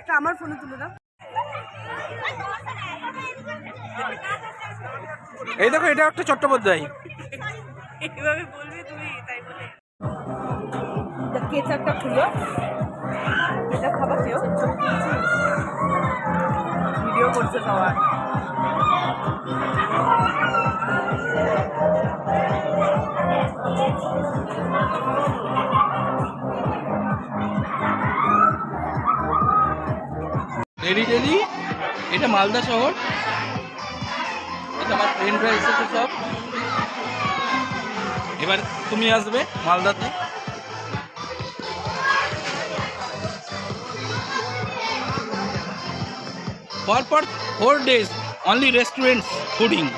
একটা আমার ফোনে তুলে দাও। এই দেখো এটা একটা চট্টোপাধ্যায়। এইভাবে বলবি তুমি তাই বলে। কেচারটা খুলো। এটা খাবার কেউ? ভিডিও করছে সবাই। রেডি রেডি এটা মালদা শহর। এটা আমার ফ্রেন্ডরা এসেছে সব। এবার তুমি আসবে মালদাতে for four days only restaurants fooding